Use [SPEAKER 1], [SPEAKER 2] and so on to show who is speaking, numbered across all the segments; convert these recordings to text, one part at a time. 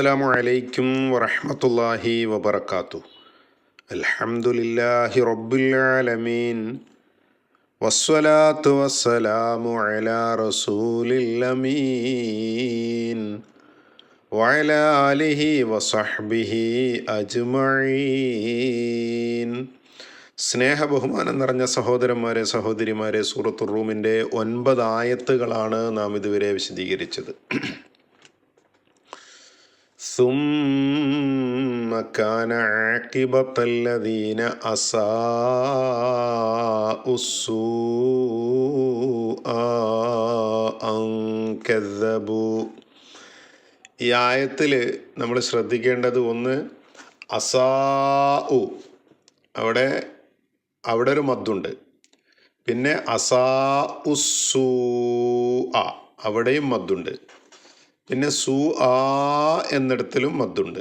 [SPEAKER 1] അസ്സലാമു അലൈക്കും വറഹ്മത്തുള്ളാഹി വബർക്കാത്തു അൽഹംദുലില്ലാഹി റബ്ബിൽ ആലമീൻ. വസ്സലാത്തു വസ്സലാമു അലാ റസൂലില്ലമീൻ ആലിഹി വസഹ്ബിഹി അജ്മഈൻ. സ്നേഹ ബഹുമാനം നിറഞ്ഞ സഹോദരന്മാരെ സഹോദരിമാരെ സൂറത്തു റൂമിന്റെ ഒൻപത് ആയത്തുകളാണ് നാം ഇതുവരെ വിശദീകരിച്ചത്. ثم كان عاقبة الذين أساءوا السوء أن كذبوا ഈ ആയത്തിൽ നമ്മൾ ശ്രദ്ധിക്കേണ്ടത് ഒന്ന് അസാഉ അവിടെ അവിടെ ഒരു മദ്ദുണ്ട് പിന്നെ അസാ ഉസൂ ആ അവിടെയും മദ്ദുണ്ട് പിന്നെ സു ആ എന്നിടത്തിലും മദ്ദുണ്ട്.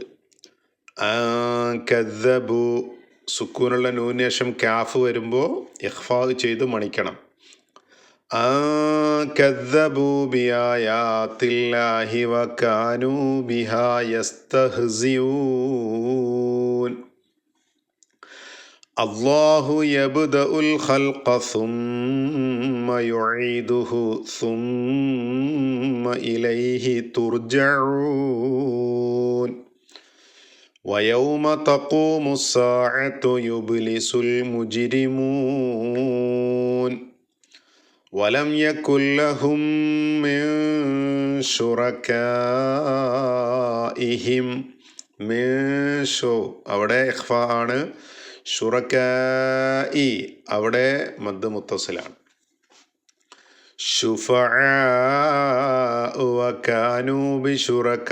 [SPEAKER 1] കദ്ദബു സുക്കൂനുള്ള ന്യൂനേഷം ക്യാഫ് വരുമ്പോൾ ഇഖ്ഫാ ചെയ്ത് മണിക്കണം. ആ കദ്ദബു الله يبدأ الخلق ثم يعيده ثم إليه ترجعون ويوم تقوم الساعة يبلس المجرمون ولم يكن لهم من شركائهم من شو അവിടെ ഇഖ്ഫ ആണ് ഷുറക്കായി അവിടെ മദ് മുത്തസിലാണ് شفعاء وكانوا بشركائهم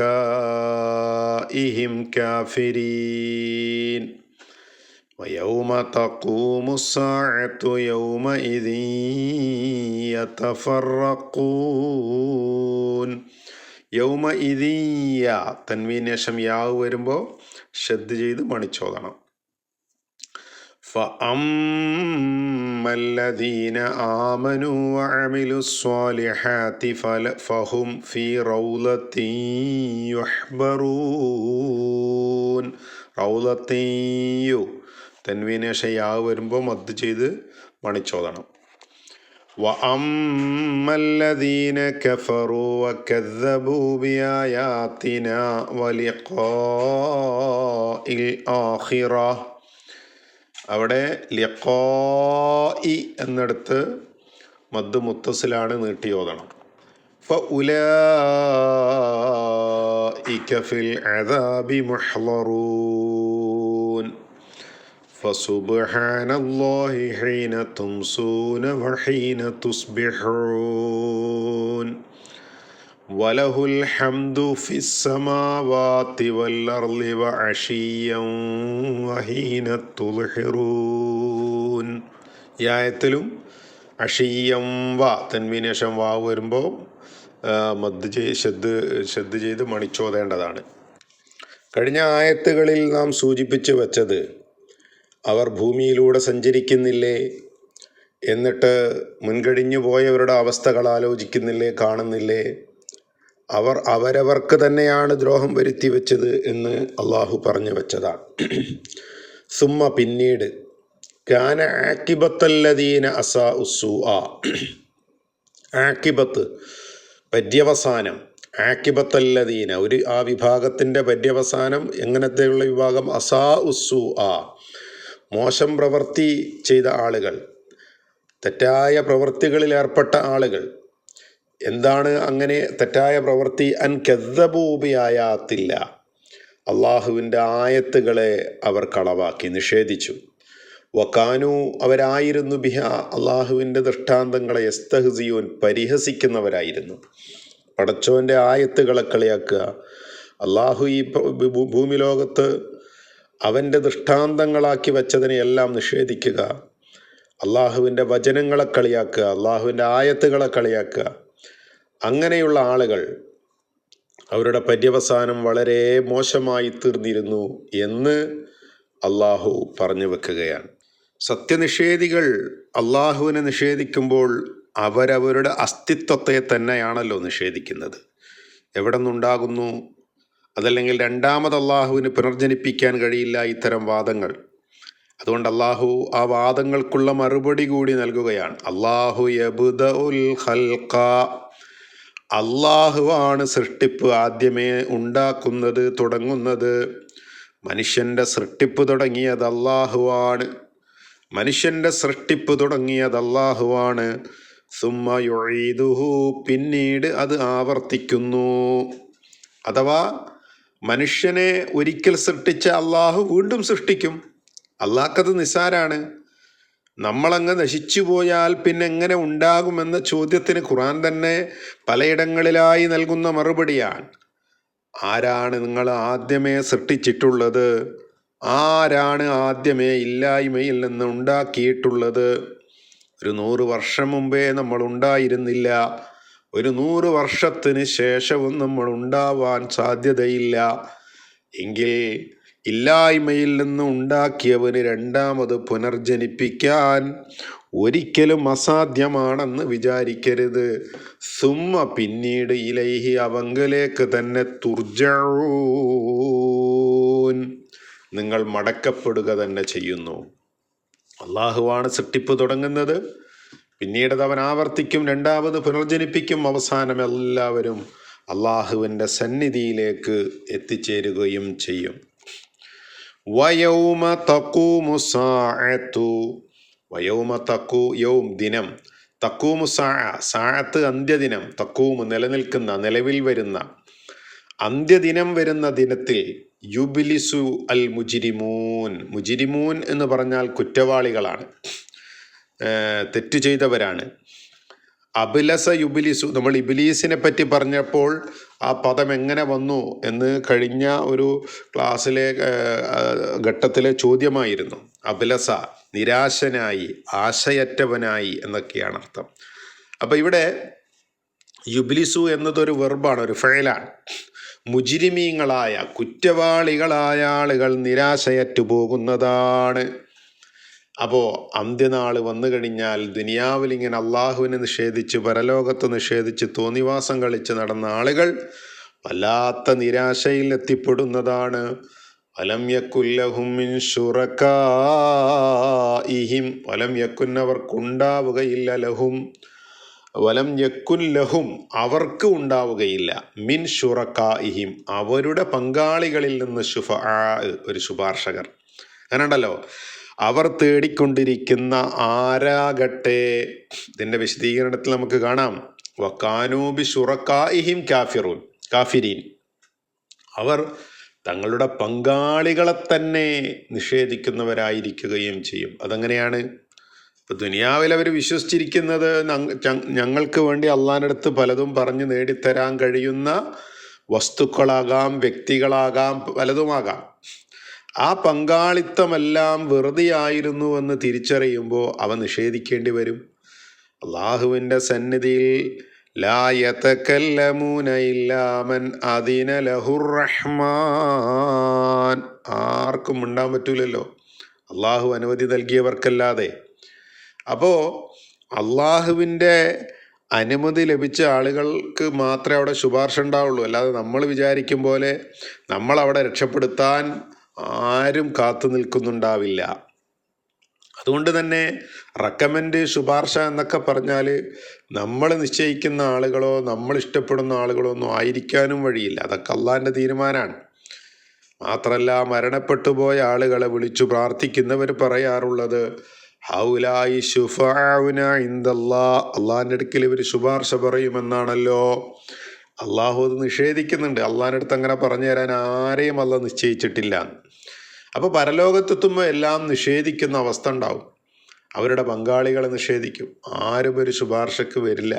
[SPEAKER 1] كافرين ويوم تقوم الساعة يومئذ يتفرقون യൗമ ഇതീയ തൻവീന് ശേഷം യാവ് വരുമ്പോൾ ശ്രദ്ധ ചെയ്ത് മണിച്ചോദണം فأما الذين آمنوا وعملوا الصالحات فل- فهم في روضة يحبرون റൗലത്ത് യു തൻവീന് ശേഷം യാവ് വരുമ്പോൾ മദ് ചെയ്ത് മണിച്ചോദണം وأما الذين كفروا وكذبوا بآياتنا ولقاء الآخرة അവിടെ ലിഖായി എന്നിടത്ത് മദ് മുത്തസിലാണ് നീട്ടി ഓതണം فأولئك في العذاب محضرون فسبحان الله حين تمسون وحين تصبحون وله الحمد في السماوات والأرض وعشيا وحين تظهرون ഈ ആയത്തിലും അഷീയം വ തന്മീനേഷം വാ വരുമ്പോൾ മദ് ചെയ്ത് ശ്രദ്ധ ശ്രദ്ധ ചെയ്ത് മണിച്ചോതേണ്ടതാണ് കഴിഞ്ഞ ആയത്തുകളിൽ നാം സൂചിപ്പിച്ചു വച്ചത് അവർ ഭൂമിയിലൂടെ സഞ്ചരിക്കുന്നില്ലേ എന്നിട്ട് മുൻകഴിഞ്ഞു പോയവരുടെ അവസ്ഥകൾ ആലോചിക്കുന്നില്ലേ കാണുന്നില്ലേ അവർ അവരവർക്ക് തന്നെയാണ് ദ്രോഹം വരുത്തി വെച്ചത് എന്ന് അള്ളാഹു പറഞ്ഞു വെച്ചതാണ്. സുമ്മ പിന്നീട് കാന ആക്കിബത്തല്ലദീന അസ ഉസു ആ ആക്കിബത്ത് പര്യവസാനം. ആക്കിബത്തല്ലദീന ഒരു ആ വിഭാഗത്തിന്റെ പര്യവസാനം എങ്ങനത്തെയുള്ള വിഭാഗം? അസാ ഉസു ആ മോശം പ്രവൃത്തി ചെയ്ത ആളുകൾ തെറ്റായ പ്രവൃത്തികളിൽ ഏർപ്പെട്ട ആളുകൾ. എന്താണ് അങ്ങനെ തെറ്റായ പ്രവൃത്തി? അൻ കെദ്ദബൂബിയായാത്തില്ല അള്ളാഹുവിന്റെ ആയത്തുകളെ അവർ കളവാക്കി നിഷേധിച്ചു. വക്കാനു അവരായിരുന്നു ബിഹ അള്ളാഹുവിന്റെ ദൃഷ്ടാന്തങ്ങളെ എസ്തഹസിയോൻ പരിഹസിക്കുന്നവരായിരുന്നു. പടച്ചോന്റെ ആയത്തുകളെ കളിയാക്കുക. അള്ളാഹു ഈ ഭൂമി ലോകത്ത് അവന്റെ ദൃഷ്ടാന്തങ്ങളാക്കി വച്ചതിനെയെല്ലാം നിഷേധിക്കുക. അള്ളാഹുവിന്റെ വചനങ്ങളെ കളിയാക്കുക. അള്ളാഹുവിന്റെ ആയത്തുകളെ കളിയാക്കുക. അങ്ങനെയുള്ള ആളുകൾ അവരുടെ പര്യവസാനം വളരെ മോശമായി തീർന്നിരുന്നു എന്ന് അള്ളാഹു പറഞ്ഞു വെക്കുകയാണ്. സത്യനിഷേധികൾ അള്ളാഹുവിനെ നിഷേധിക്കുമ്പോൾ അവരവരുടെ അസ്തിത്വത്തെ തന്നെയാണല്ലോ നിഷേധിക്കുന്നത്. എവിടെ നിന്നുണ്ടാകുന്നു? അതല്ലെങ്കിൽ രണ്ടാമത് അള്ളാഹുവിന് പുനർജനിപ്പിക്കാൻ കഴിയില്ല ഇത്തരം വാദങ്ങൾ. അതുകൊണ്ട് അള്ളാഹു ആ വാദങ്ങൾക്കുള്ള മറുപടി കൂടി നൽകുകയാണ്. അള്ളാഹു യബുദഉൽ ഖൽഖ. അള്ളാഹുവാണ് സൃഷ്ടിപ്പ് ആദ്യമേ ഉണ്ടാക്കുന്നത് തുടങ്ങുന്നത്. മനുഷ്യന്റെ സൃഷ്ടിപ്പ് തുടങ്ങിയത് അള്ളാഹുവാണ് മനുഷ്യന്റെ സൃഷ്ടിപ്പ് തുടങ്ങിയത് അള്ളാഹുവാണ് സുമ്മ യുഴീദുഹു പിന്നീട് അത് ആവർത്തിക്കുന്നു. അഥവാ മനുഷ്യനെ ഒരിക്കൽ സൃഷ്ടിച്ച അള്ളാഹു വീണ്ടും സൃഷ്ടിക്കും. അള്ളാഹ്ക്കത് നിസ്സാരാണ്. നമ്മളങ്ങ് നശിച്ചു പോയാൽ പിന്നെ എങ്ങനെ ഉണ്ടാകുമെന്ന ചോദ്യത്തിന് ഖുറാൻ തന്നെ പലയിടങ്ങളിലായി നൽകുന്ന മറുപടിയാണ്. ആരാണ് നിങ്ങൾ ആദ്യമേ സൃഷ്ടിച്ചിട്ടുള്ളത്? ആരാണ് ആദ്യമേ ഇല്ലായ്മയിൽ നിന്ന് ഉണ്ടാക്കിയിട്ടുള്ളത്? ഒരു നൂറ് വർഷം മുമ്പേ നമ്മൾ ഉണ്ടായിരുന്നില്ല. ഒരു നൂറ് വർഷത്തിന് ശേഷവും നമ്മൾ ഉണ്ടാവാൻ സാധ്യതയില്ല. എങ്കിൽ ഇല്ലായ്മയിൽ നിന്ന് ഉണ്ടാക്കിയവന് രണ്ടാമത് പുനർജനിപ്പിക്കാൻ ഒരിക്കലും അസാധ്യമാണെന്ന് വിചാരിക്കരുത്. സുമ്മ പിന്നീട് ഇലൈഹി അവങ്കലേക്ക് തന്നെ തുർജഊൻ നിങ്ങൾ മടക്കപ്പെടുക തന്നെ ചെയ്യുന്നു. അള്ളാഹുവാണ് സൃഷ്ടിപ്പ് തുടങ്ങുന്നത്. പിന്നീട് അവൻ ആവർത്തിക്കും രണ്ടാമത് പുനർജനിപ്പിക്കും. അവസാനം എല്ലാവരും അള്ളാഹുവിന്റെ സന്നിധിയിലേക്ക് എത്തിച്ചേരുകയും ചെയ്യും. വയൗമ തക്കൂമു സാഅത്തു. വയൗമ തക്കു യൗം ദിനം. തക്കൂമു സാ സാഴത്ത് അന്ത്യദിനം. തക്കൂമു നിലനിൽക്കുന്ന നിലവിൽ വരുന്ന. അന്ത്യദിനം വരുന്ന ദിനത്തിൽ യുബിലിസു അൽ മുജിരിമൂൻ. മുജിരിമൂൻ എന്ന് പറഞ്ഞാൽ കുറ്റവാളികളാണ്. തെറ്റ് ചെയ്തവരാണ്. അബിലസ യുബിലിസു. നമ്മൾ ഇബിലീസിനെ പറ്റി പറഞ്ഞപ്പോൾ ആ പദം എങ്ങനെ വന്നു എന്ന് കഴിഞ്ഞ ഒരു ക്ലാസ്സിലെ ഘട്ടത്തിലെ ചോദ്യമായിരുന്നു. അബിലസ നിരാശനായി ആശയറ്റവനായി എന്നൊക്കെയാണ് അർത്ഥം. അപ്പോൾ ഇവിടെ യുബിലിസു എന്നതൊരു വെർബാണ് ഒരു ഫയലാണ്. മുജിരിമീങ്ങളായ കുറ്റവാളികളായ ആളുകൾ നിരാശയറ്റു പോകുന്നതാണ് അപ്പോൾ അന്ത്യനാൾ വന്നു കഴിഞ്ഞാൽ ദുനിയാവിൽ ഇങ്ങനെ അള്ളാഹുവിനെ നിഷേധിച്ച് പരലോകത്ത് നിഷേധിച്ച് തോന്നിവാസം കളിച്ച് നടന്ന ആളുകൾ വല്ലാത്ത നിരാശയിൽ എത്തിപ്പെടുന്നതാണ്. വലം യക്കുല്ലഹും മിൻ ശുറക്കാഇഹിം. വലം യക്കുന്നവർക്കുണ്ടാവുകയില്ല ലഹും. വലം യക്കുല്ലഹും അവർക്ക് ഉണ്ടാവുകയില്ല. മിൻ ഷുറക്കാഇഹിം അവരുടെ പങ്കാളികളിൽ നിന്ന് ശുഫ ഒരു ശുപാർശകർ. അങ്ങനെ ഉണ്ടല്ലോ അവർ തേടിക്കൊണ്ടിരിക്കുന്ന ആരാകട്ടെ? ഇതിന്റെ വിശദീകരണത്തിൽ നമുക്ക് കാണാം. വക്കാനൂബി ഷുറക്കായിഹിം കാഫിറൂൻ കാഫിരീൻ. അവർ തങ്ങളുടെ പങ്കാളികളെ തന്നെ നിഷേധിക്കുന്നവരായിരിക്കുകയും ചെയ്യും. അതെങ്ങനെയാണ്? ഇപ്പൊ ദുനിയാവിൽ അവർ വിശ്വസിച്ചിരിക്കുന്നത് ഞങ്ങൾക്ക് വേണ്ടി അള്ളാനടുത്ത് പലതും പറഞ്ഞ് നേടിത്തരാൻ കഴിയുന്ന വസ്തുക്കളാകാം വ്യക്തികളാകാം പലതുമാകാം. ആ പങ്കാളിത്തമെല്ലാം വെറുതെയായിരുന്നുവെന്ന് തിരിച്ചറിയുമ്പോൾ അവ നിഷേധിക്കേണ്ടി വരും. അള്ളാഹുവിന്റെ സന്നിധിയിൽ ലാ ഇല്ലാമൻ അതിന ലഹുർ റഹ്മാൻ. ആർക്കും ഉണ്ടാൻ പറ്റൂലല്ലോ. അള്ളാഹു അനുമതി നൽകിയവർക്കല്ലാതെ. അപ്പോൾ അള്ളാഹുവിന്റെ അനുമതി ലഭിച്ച ആളുകൾക്ക് മാത്രമേ അവിടെ ശുപാർശ ഉണ്ടാവുള്ളൂ. അല്ലാതെ നമ്മൾ വിചാരിക്കും പോലെ നമ്മളവിടെ രക്ഷപ്പെടുത്താൻ ആരും കാത്തു നിൽക്കുന്നുണ്ടാവില്ല. അതുകൊണ്ട് തന്നെ റെക്കമെൻഡ് ശുപാർശ എന്നൊക്കെ പറഞ്ഞാൽ നമ്മൾ നിശ്ചയിക്കുന്ന ആളുകളോ നമ്മൾ ഇഷ്ടപ്പെടുന്ന ആളുകളോ ഒന്നും ആയിരിക്കാനും വഴിയില്ല. അതൊക്കെ അള്ളാന്റെ തീരുമാനമാണ് മാത്രമല്ല മരണപ്പെട്ടു പോയ ആളുകളെ വിളിച്ചു പ്രാർത്ഥിക്കുന്നവർ പറയാറുള്ളത് ഹൗലായി ഷുഫാവുന ഇന്ദല്ലാ അള്ളാഹിന്റെ അടുക്കൽ ഇവർ ശുപാർശ പറയുമെന്നാണല്ലോ. അള്ളാഹു അത് നിഷേധിക്കുന്നുണ്ട്. അള്ളാഹിന്റെ അടുത്ത് അങ്ങനെ പറഞ്ഞു തരാൻ ആരെയും അല്ല നിശ്ചയിച്ചിട്ടില്ല അപ്പോൾ പരലോകത്തെത്തുമ്പോൾ എല്ലാം നിഷേധിക്കുന്ന അവസ്ഥ ഉണ്ടാവും. അവരുടെ പങ്കാളികളെ നിഷേധിക്കും. ആരും ഒരു ശുപാർശക്ക് വരില്ല.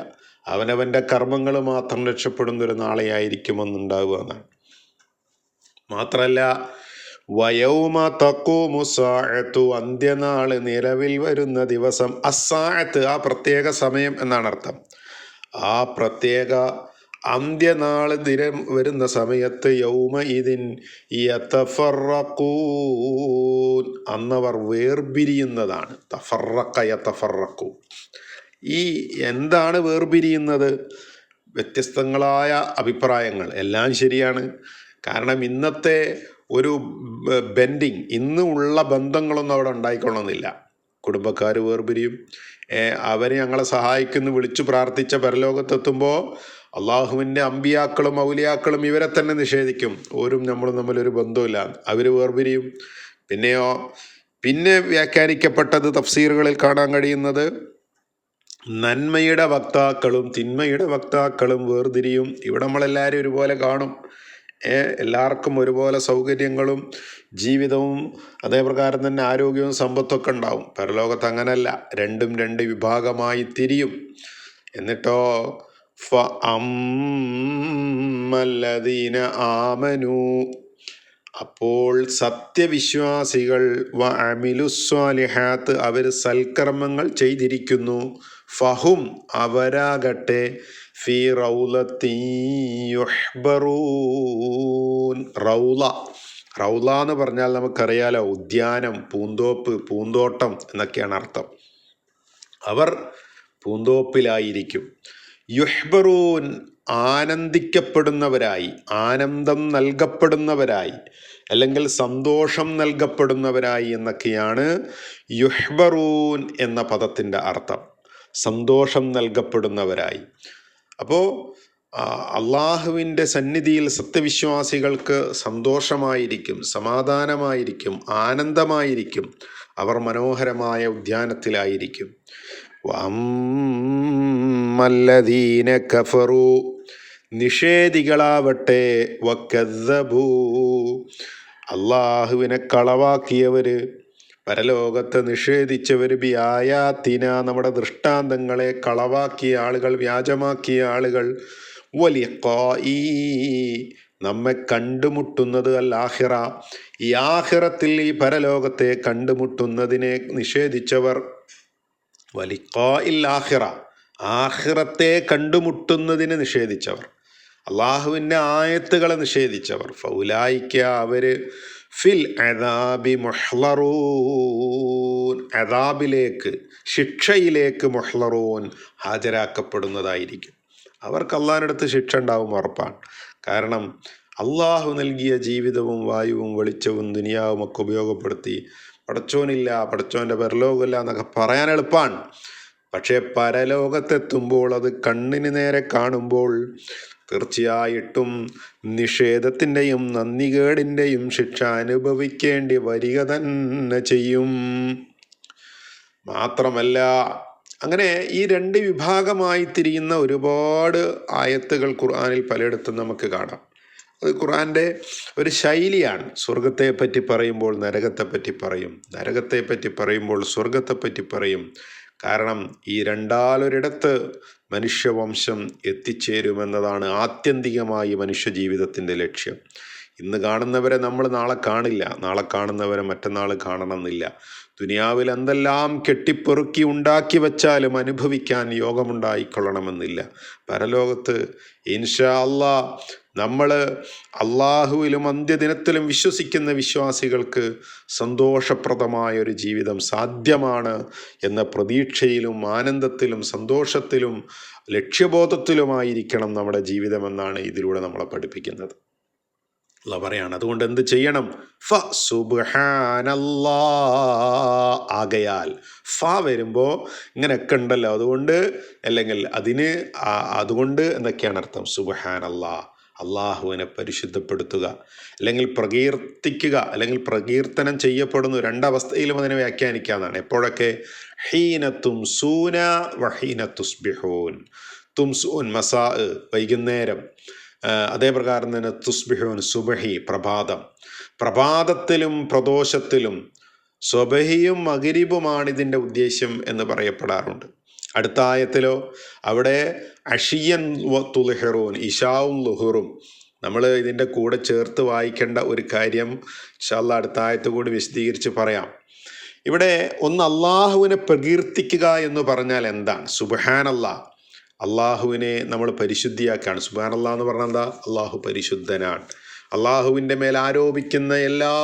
[SPEAKER 1] അവനവന്റെ കർമ്മങ്ങൾ മാത്രം രക്ഷപ്പെടുന്ന ഒരു നാളെയായിരിക്കുമെന്നുണ്ടാവുക എന്നാണ്. മാത്രമല്ല വയൗമ സാഅത്തു അന്ത്യനാൾ നിലവിൽ വരുന്ന ദിവസം അസാഴത്ത് ആ പ്രത്യേക സമയം എന്നാണ് അർത്ഥം. ആ പ്രത്യേക അന്ത്യനാൾ ദിനം വരുന്ന സമയത്ത് യൗമ ഇതിൻ അന്നവർ വേർപിരിയുന്നതാണ്. തഫറക്ക യതഫറഖു. ഈ എന്താണ് വേർപിരിയുന്നത്? വ്യത്യസ്തങ്ങളായ അഭിപ്രായങ്ങൾ. എല്ലാം ശരിയാണ്. കാരണം ഇന്നത്തെ ഒരു ബെൻഡിങ് ഇന്നുള്ള ബന്ധങ്ങളൊന്നും അവിടെ ഉണ്ടായിക്കൊള്ളുന്നില്ല. കുടുംബക്കാർ വേർപിരിയും. അവരെ ഞങ്ങളെ സഹായിക്കുന്നു വിളിച്ചു പ്രാർത്ഥിച്ച പരലോകത്തെത്തുമ്പോൾ അള്ളാഹുവിന്റെ അമ്പിയാക്കളും ഔലിയാക്കളും ഇവരെ തന്നെ നിഷേധിക്കും. ഓരും നമ്മളും തമ്മിലൊരു ബന്ധമില്ല അവർ വേർപിരിയും. പിന്നെയോ പിന്നെ വ്യാഖ്യാനിക്കപ്പെട്ടത് തഫ്സീറുകളിൽ കാണാൻ കഴിയുന്നത് നന്മയുടെ വക്താക്കളും തിന്മയുടെ വക്താക്കളും വേർതിരിയും. ഇവിടെ നമ്മളെല്ലാവരും ഒരുപോലെ കാണും. എല്ലാവർക്കും ഒരുപോലെ സൗകര്യങ്ങളും ജീവിതവും അതേപ്രകാരം തന്നെ ആരോഗ്യവും സമ്പത്തൊക്കെ ഉണ്ടാവും. പരലോകത്ത് അങ്ങനല്ല. രണ്ടും രണ്ട് വിഭാഗമായി തിരിയും. എന്നിട്ടോ ഫ അമ്മല്ലദീന ആമനു. അപ്പോൾ സത്യവിശ്വാസികൾ വ അമിലുസ്വാലിഹാത്ത് അവർ സൽക്കർമ്മങ്ങൾ ചെയ്തിരിക്കുന്നു. ഫഹും അവരാകട്ടെ ഫി റൗലത്തീയുഹ്ബറൂൻ റൗല റൗല എന്ന് പറഞ്ഞാൽ നമുക്കറിയാലോ ഉദ്യാനം പൂന്തോപ്പ് പൂന്തോട്ടം എന്നൊക്കെയാണ് അർത്ഥം. അവർ പൂന്തോപ്പിലായിരിക്കും. യുഹ്ബറൂൻ ആനന്ദിക്കപ്പെടുന്നവരായി ആനന്ദം നൽകപ്പെടുന്നവരായി അല്ലെങ്കിൽ സന്തോഷം നൽകപ്പെടുന്നവരായി എന്നൊക്കെയാണ് യുഹ്ബറൂൻ എന്ന പദത്തിന്റെ അർത്ഥം. സന്തോഷം നൽകപ്പെടുന്നവരായി. അപ്പോൾ അള്ളാഹുവിന്റെ സന്നിധിയിൽ സത്യവിശ്വാസികൾക്ക് സന്തോഷമായിരിക്കും സമാധാനമായിരിക്കും ആനന്ദമായിരിക്കും അവർ മനോഹരമായ ഉദ്യാനത്തിലായിരിക്കും. കഫറു. നിഷേധികളാവട്ടെ അള്ളാഹുവിനെ കളവാക്കിയവര് പരലോകത്തെ നിഷേധിച്ചവർ ബിയായാത്തിന നമ്മുടെ ദൃഷ്ടാന്തങ്ങളെ കളവാക്കിയ ആളുകൾ വ്യാജമാക്കിയ ആളുകൾ. വലിയ നമ്മെ കണ്ടുമുട്ടുന്നത് അല്ലാഹിറ ഈ ആഹിറത്തിൽ ഈ പരലോകത്തെ കണ്ടുമുട്ടുന്നതിനെ നിഷേധിച്ചവർ വലിക്കോ ആഹിറ. ആഹിറത്തെ കണ്ടുമുട്ടുന്നതിന് നിഷേധിച്ചവർ അള്ളാഹുവിന്റെ ആയത്തുകളെ നിഷേധിച്ചവർ. ഫൗലായിക്ക അവർ ഫിൽ അദാബി മൊഹ്ലറൂൻ അദാബിലേക്ക് ശിക്ഷയിലേക്ക് മൊഹ്ലറൂൻ ഹാജരാക്കപ്പെടുന്നതായിരിക്കും. അവർക്ക് അള്ളാഹിനടുത്ത് ശിക്ഷ ഉണ്ടാവും ഉറപ്പാണ്. കാരണം അള്ളാഹു നൽകിയ ജീവിതവും വായുവും വെളിച്ചവും ദുനിയാവും ഒക്കെ ഉപയോഗപ്പെടുത്തി പടച്ചോനില്ല പടച്ചോന്റെ പരലോകമില്ല എന്നൊക്കെ പറയാൻ എളുപ്പമാണ് പക്ഷേ പരലോകത്തെത്തുമ്പോൾ അത് കണ്ണിന് നേരെ കാണുമ്പോൾ തീർച്ചയായിട്ടും നിഷേധത്തിന്റെയും നന്ദികേടിന്റെയും ശിക്ഷ അനുഭവിക്കേണ്ടി വരിക തന്നെ ചെയ്യും. മാത്രമല്ല അങ്ങനെ ഈ രണ്ട് വിഭാഗമായി തിരിയുന്ന ഒരുപാട് ആയത്തുകൾ ഖുർആാനിൽ പലയിടത്തും നമുക്ക് കാണാം. അത് ഖുർആന്റെ ഒരു ശൈലിയാണ്. സ്വർഗത്തെ പറ്റി പറയുമ്പോൾ നരകത്തെ പറ്റി പറയും. നരകത്തെപ്പറ്റി പറയുമ്പോൾ സ്വർഗത്തെ പറ്റി പറയും. കാരണം ഈ രണ്ടാലൊരിടത്ത് മനുഷ്യവംശം എത്തിച്ചേരുമെന്നതാണ് ആത്യന്തികമായി മനുഷ്യ ജീവിതത്തിന്റെ ലക്ഷ്യം. ഇന്ന് കാണുന്നവരെ നമ്മൾ നാളെ കാണില്ല. നാളെ കാണുന്നവരെ മറ്റന്നാൾ കാണണമെന്നില്ല. ദുനിയാവിൽ എന്തെല്ലാം കെട്ടിപ്പെറുക്കി ഉണ്ടാക്കി വച്ചാലും അനുഭവിക്കാൻ യോഗമുണ്ടായിക്കൊള്ളണമെന്നില്ല. പരലോകത്ത് ഇൻഷാ അള്ളാ നമ്മൾ അള്ളാഹുവിലും അന്ത്യദിനത്തിലും വിശ്വസിക്കുന്ന വിശ്വാസികൾക്ക് സന്തോഷപ്രദമായ ഒരു ജീവിതം സാധ്യമാണ് എന്ന പ്രതീക്ഷയിലും ആനന്ദത്തിലും സന്തോഷത്തിലും ലക്ഷ്യബോധത്തിലുമായിരിക്കണം നമ്മുടെ ജീവിതമെന്നാണ് ഇതിലൂടെ നമ്മളെ പഠിപ്പിക്കുന്നത്. അല്ല പറയാണ് അതുകൊണ്ട് എന്ത് ചെയ്യണം? ഫ സുബാനല്ലാ ആകയാൽ ഫ വരുമ്പോൾ ഇങ്ങനെയൊക്കെ ഉണ്ടല്ലോ. അതുകൊണ്ട് അല്ലെങ്കിൽ അതിന് അതുകൊണ്ട് എന്നൊക്കെയാണ് അർത്ഥം. സുബ്ഹാനല്ലാ. അള്ളാഹുവിനെ പരിശുദ്ധപ്പെടുത്തുക അല്ലെങ്കിൽ പ്രകീർത്തിക്കുക അല്ലെങ്കിൽ പ്രകീർത്തനം ചെയ്യപ്പെടുന്നു രണ്ടവസ്ഥയിലും അതിനെ വ്യാഖ്യാനിക്കാന്നാണ് എപ്പോഴൊക്കെ? ഹീനത്തും സൂന വഹീന തുംസൂൻ മസാ വൈകുന്നേരം. അതേപ്രകാരം തന്നെ തുസ്ബിഹൂൻ സുബഹി പ്രഭാതം. പ്രഭാതത്തിലും പ്രദോഷത്തിലും സ്വബഹിയും മകരിബുമാണ് ഇതിന്റെ ഉദ്ദേശ്യം എന്ന് പറയപ്പെടാറുണ്ട്. അടുത്ത ആയത്തിലോ അവിടെ അഷിയൻ തുൽഹിറൂൻ ഇഷാവും ലുഹുറും. നമ്മൾ ഇതിന്റെ കൂടെ ചേർത്ത് വായിക്കേണ്ട ഒരു കാര്യം ഇഷാല്ല അടുത്ത ആയത്ത് കൂടി വിശദീകരിച്ച് പറയാം. ഇവിടെ ഒന്ന് അള്ളാഹുവിനെ പ്രകീർത്തിക്കുക എന്ന് പറഞ്ഞാൽ എന്താണ്? സുബഹാനല്ലാ. അള്ളാഹുവിനെ നമ്മൾ പരിശുദ്ധിയാക്കാണ്. സുബാനല്ലാ എന്ന് പറഞ്ഞാൽ എന്താ? അള്ളാഹു പരിശുദ്ധനാണ്. അള്ളാഹുവിന്റെ മേൽ ആരോപിക്കുന്ന എല്ലാ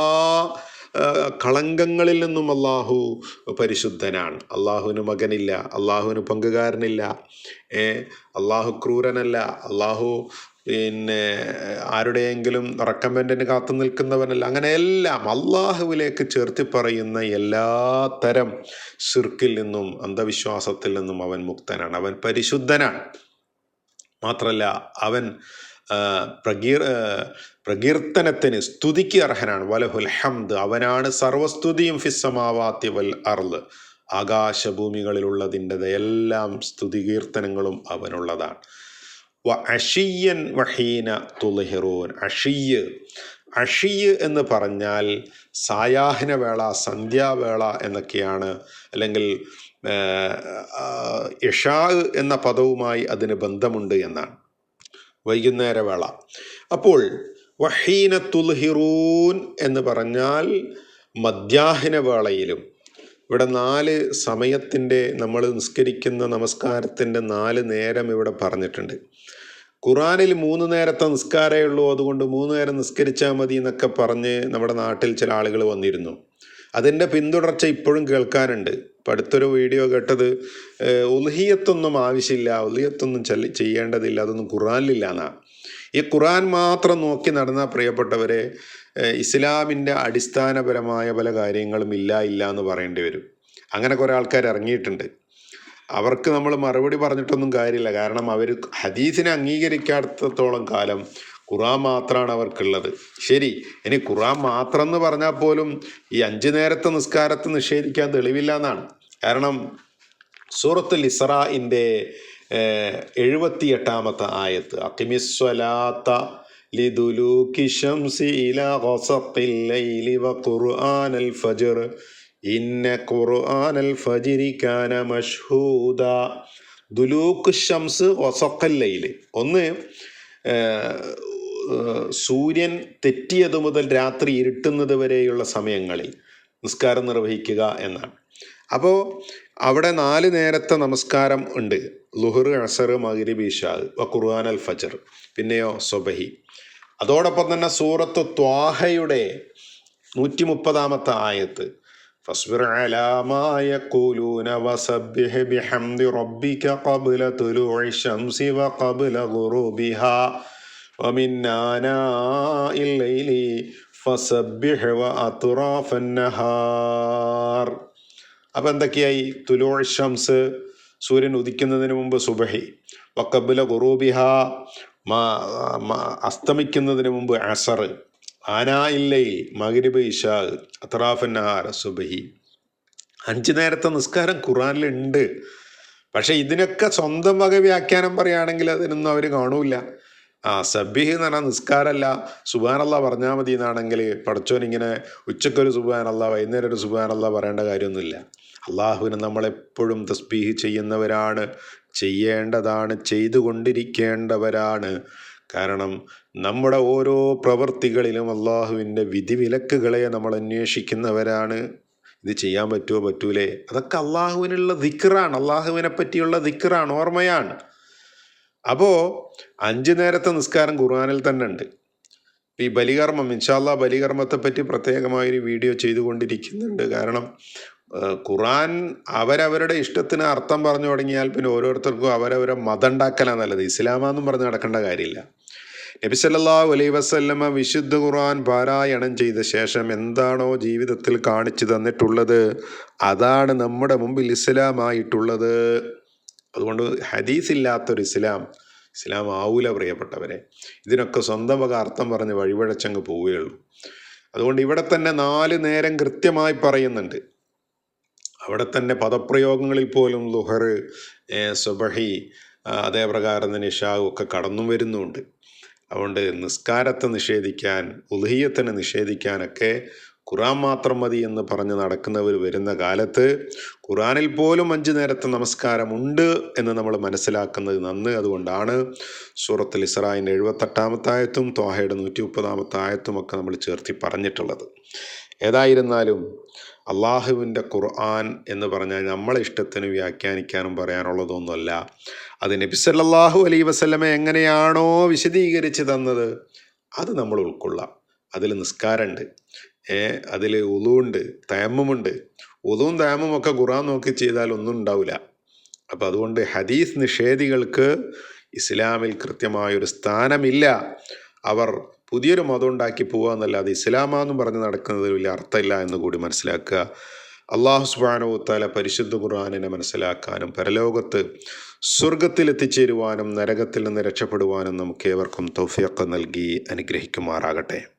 [SPEAKER 1] കളങ്കങ്ങളിൽ നിന്നും അള്ളാഹു പരിശുദ്ധനാണ്. അള്ളാഹുവിന് മകനില്ല അള്ളാഹുവിന് പങ്കുകാരനില്ല ഏ അള്ളാഹു ക്രൂരനല്ല അള്ളാഹു പിന്നെ ആരുടെയെങ്കിലും റെക്കമെൻഡിന് കാത്തു നിൽക്കുന്നവനല്ല. അങ്ങനെ എല്ലാം അള്ളാഹുവിലേക്ക് ചേർത്തി പറയുന്ന എല്ലാ തരം ഷിർക്കിൽ നിന്നും അന്ധവിശ്വാസത്തിൽ നിന്നും അവൻ മുക്തനാണ്. അവൻ പരിശുദ്ധനാണ്. മാത്രമല്ല അവൻ പ്രകീർ പ്രകീർത്തനത്തിന് സ്തുതിക്ക് അർഹനാണ്. വലഹുൽ ഹംദ് അവനാണ് സർവസ്തുതിയും ഫിസ്സമാവാത്തി വൽ അർദ്. ആകാശഭൂമികളിലുള്ളതിന്റെ എല്ലാം സ്തുതി കീർത്തനങ്ങളും അവനുള്ളതാണ്. വ അഷിയൻ വഹീന തുലഹിറൂൻ അഷിയ് അഷിയ് എന്ന് പറഞ്ഞാൽ സായാഹ്നവേള സന്ധ്യാവേള എന്നൊക്കെയാണ്. അല്ലെങ്കിൽ ഇഷാ എന്ന പദവുമായി അതിന് ബന്ധമുണ്ട് എന്നാണ്. വൈകുന്നേര വേള അപ്പോൾ വഹീന തുൽഹിറൂൻ എന്ന് പറഞ്ഞാൽ മധ്യാഹ്ന വേളയിലും. ഇവിടെ നാല് സമയത്തിന്റെ നമ്മൾ നിസ്കരിക്കുന്ന നമസ്കാരത്തിന്റെ നാല് നേരം ഇവിടെ പറഞ്ഞിട്ടുണ്ട്. ഖുറാനിൽ മൂന്ന് നേരത്തെ നിസ്കാരമേ ഉള്ളൂ. അതുകൊണ്ട് മൂന്ന് നേരം നിസ്കരിച്ചാൽ മതി എന്നൊക്കെ പറഞ്ഞ് നമ്മുടെ നാട്ടിൽ ചില ആളുകൾ വന്നിരുന്നു. അതിന്റെ പിന്തുടർച്ച ഇപ്പോഴും കേൾക്കാനുണ്ട്. ഇപ്പം അടുത്തൊരു വീഡിയോ കേട്ടത് ഉൽഹിയത്തൊന്നും ആവശ്യമില്ല ഉൽഹിയത്തൊന്നും ചെയ്യേണ്ടതില്ല അതൊന്നും ഖുറാനിലില്ല എന്നാ. ഈ ഖുറാൻ മാത്രം നോക്കി നടന്ന പ്രിയപ്പെട്ടവരെ ഇസ്ലാമിന്റെ അടിസ്ഥാനപരമായ പല കാര്യങ്ങളും ഇല്ല ഇല്ല എന്ന് പറയേണ്ടി വരും. അങ്ങനെ കുറേ ആൾക്കാർ ഇറങ്ങിയിട്ടുണ്ട്. അവർക്ക് നമ്മൾ മറുപടി പറഞ്ഞിട്ടൊന്നും കാര്യമില്ല. കാരണം അവർ ഹദീസിനെ അംഗീകരിക്കാത്തത്തോളം കാലം ഖുറാൻ മാത്രമാണ് അവർക്കുള്ളത്. ശരി ഇനി ഖുറാൻ മാത്രം എന്ന് പറഞ്ഞാൽ പോലും ഈ അഞ്ചു നേരത്തെ നിസ്കാരത്തെ നിഷേധിക്കാൻ തെളിവില്ല എന്നാണ്. കാരണം സൂറത്തുൽ ഇസ്രാഇന്റെ എഴുപത്തി എട്ടാമത്തെ ആയത്ത് അക്കിമിസ്വലാത്ത ഒന്ന് സൂര്യൻ തെറ്റിയത് മുതൽ രാത്രി ഇരുട്ടുന്നത് വരെയുള്ള സമയങ്ങളിൽ നിസ്കാരം നിർവഹിക്കുക എന്നാണ് അപ്പോൾ അവിടെ നാല് നേരത്തെ നമസ്കാരം ഉണ്ട് ലുഹർ അസർ മഗ്രിബ് ഇഷാ വ ഖുർആൻ അൽ ഫജർ പിന്നെയോ സ്വബഹി അതോടൊപ്പം തന്നെ സൂറത്ത് ത്വാഹയുടെ നൂറ്റി മുപ്പതാമത്തെ ആയത്ത് فاصبر على ما يقولون وسبح بحمد ربك قبل طلوع الشمس وقبل غروبها ومن آناء الليل فسبح وأطراف النهار അപ്പം എന്തൊക്കെയായി തുലൂ ഷംസ് സൂര്യൻ ഉദിക്കുന്നതിന് മുമ്പ് സുബഹി വക്കബുല ഗുറൂബിഹ മ- മ- അസ്തമിക്കുന്നതിന് മുമ്പ് അസർ ആനായില്ലയിൽ മകരിബ് ഇഷാ അത്രാഫൻ നഹാർ സുബഹി അഞ്ച് നേരത്തെ നിസ്കാരം ഖുറാനിലുണ്ട് പക്ഷെ ഇതിനൊക്കെ സ്വന്തം വക വ്യാഖ്യാനം പറയുകയാണെങ്കിൽ അതിനൊന്നും അവർ കാണൂല ആ സബ്ബിഹ് എന്ന് പറഞ്ഞാൽ നിസ്കാരമല്ല സുബാനല്ല പറഞ്ഞാൽ മതി എന്നാണെങ്കിൽ പടച്ചോൻ ഇങ്ങനെ ഉച്ചക്കൊരു സുബാനല്ല വൈകുന്നേരം ഒരു സുബാനല്ല പറയേണ്ട കാര്യമൊന്നുമില്ല. അള്ളാഹുവിന് നമ്മളെപ്പോഴും തസ്ബീഹ് ചെയ്യുന്നവരാണ് ചെയ്യേണ്ടതാണ് ചെയ്തുകൊണ്ടിരിക്കേണ്ടവരാണ്. കാരണം നമ്മുടെ ഓരോ പ്രവൃത്തികളിലും അള്ളാഹുവിന്റെ വിധിവിലക്കുകളെ നമ്മൾ അന്വേഷിക്കുന്നവരാണ്. ഇത് ചെയ്യാൻ പറ്റുമോ പറ്റൂലേ? അതൊക്കെ അള്ളാഹുവിനുള്ള ദിക്റാണ് അള്ളാഹുവിനെ പറ്റിയുള്ള ദിക്റാണ് ഓർമ്മയാണ്. അപ്പോൾ അഞ്ച് നേരത്തെ നിസ്കാരം ഖുർആാനിൽ തന്നെ ഉണ്ട്. ഈ ബലികർമ്മം ഇൻഷാല്ല ബലികർമ്മത്തെ പറ്റി പ്രത്യേകമായൊരു വീഡിയോ ചെയ്തുകൊണ്ടിരിക്കുന്നുണ്ട്. കാരണം ഖുറാൻ അവരവരുടെ ഇഷ്ടത്തിന് അർത്ഥം പറഞ്ഞു തുടങ്ങിയാൽ പിന്നെ ഓരോരുത്തർക്കും അവരവരെ മതം ഉണ്ടാക്കലാണ് നല്ലത്. ഇസ്ലാമെന്നും പറഞ്ഞ് നടക്കേണ്ട കാര്യമില്ല. നബി സല്ലല്ലാഹു അലൈഹി വസല്ലമ വിശുദ്ധ ഖുർആൻ പാരായണം ചെയ്ത ശേഷം എന്താണോ ജീവിതത്തിൽ കാണിച്ചു തന്നിട്ടുള്ളത് അതാണ് നമ്മുടെ മുമ്പിൽ ഇസ്ലാമായിട്ടുള്ളത്. അതുകൊണ്ട് ഹദീസ് ഇല്ലാത്തൊരു ഇസ്ലാം ഇസ്ലാം ആവൂല പ്രിയപ്പെട്ടവരെ. ഇതിനൊക്കെ സ്വന്തം വക അർത്ഥം പറഞ്ഞ് വഴിപഴച്ചങ്ങ് പോവുകയുള്ളൂ. അതുകൊണ്ട് ഇവിടെ തന്നെ നാല് നേരം കൃത്യമായി പറയുന്നുണ്ട്. അവിടെ തന്നെ പദപ്രയോഗങ്ങളിൽ പോലും ലുഹർ സുബഹി അതേപ്രകാരം അതേ പ്രകാരം തന്നെ ഇഷാവും ഒക്കെ കടന്നു വരുന്നുണ്ട്. അതുകൊണ്ട് നിസ്കാരത്തെ നിഷേധിക്കാൻ ഉൽഹിയത്തിനെ നിഷേധിക്കാനൊക്കെ ഖുറാൻ മാത്രം മതി എന്ന് പറഞ്ഞ് നടക്കുന്നവർ വരുന്ന കാലത്ത് ഖുറാനിൽ പോലും അഞ്ച് നേരത്തെ നമസ്കാരമുണ്ട് എന്ന് നമ്മൾ മനസ്സിലാക്കുന്നത് നന്ന് അതുകൊണ്ടാണ്. സൂറത്തുൽ ഇസ്രായിന്റെ എഴുപത്തെട്ടാമത്തെ ആയത്തും ത്വാഹയുടെ നൂറ്റി മുപ്പതാമത്തെ ആയത്തും ഒക്കെ നമ്മൾ ചേർത്തി പറഞ്ഞിട്ടുള്ളത്. ഏതായിരുന്നാലും അള്ളാഹുവിന്റെ ഖുർആൻ എന്ന് പറഞ്ഞാൽ നമ്മളെ ഇഷ്ടത്തിന് വ്യാഖ്യാനിക്കാനും പറയാനുള്ളതൊന്നുമല്ല. അത് നബി സല്ലല്ലാഹു അലൈഹി വസല്ലമ എങ്ങനെയാണോ വിശദീകരിച്ച് തന്നത് അത് നമ്മൾ ഉൾക്കൊള്ളാം. അതിൽ നിസ്കാരമുണ്ട്. അതിൽ ഉളുവുണ്ട് തയമ്മുമുണ്ട്. ഉളുവും തയമ്മും ഒക്കെ ഖുറാൻ നോക്കി ചെയ്താൽ ഒന്നും ഉണ്ടാവില്ല. അപ്പം അതുകൊണ്ട് ഹദീസ് നിഷേധികൾക്ക് ഇസ്ലാമിൽ കൃത്യമായൊരു സ്ഥാനമില്ല. അവർ പുതിയൊരു മതം ഉണ്ടാക്കി പോവുക എന്നല്ലാതെ ഇസ്ലാമാന്നും പറഞ്ഞ് നടക്കുന്നതിൽ വലിയ അർത്ഥമില്ല എന്ന് കൂടി മനസ്സിലാക്കുക. അള്ളാഹു സുബാനോത്താല പരിശുദ്ധ ഖുർആാനിനെ മനസ്സിലാക്കാനും പരലോകത്ത് സ്വർഗത്തിൽ എത്തിച്ചേരുവാനും നരകത്തിൽ നിന്ന് രക്ഷപ്പെടുവാനും നമുക്ക് ഏവർക്കും തൗഫിയൊക്കെ നൽകി അനുഗ്രഹിക്കുമാറാകട്ടെ.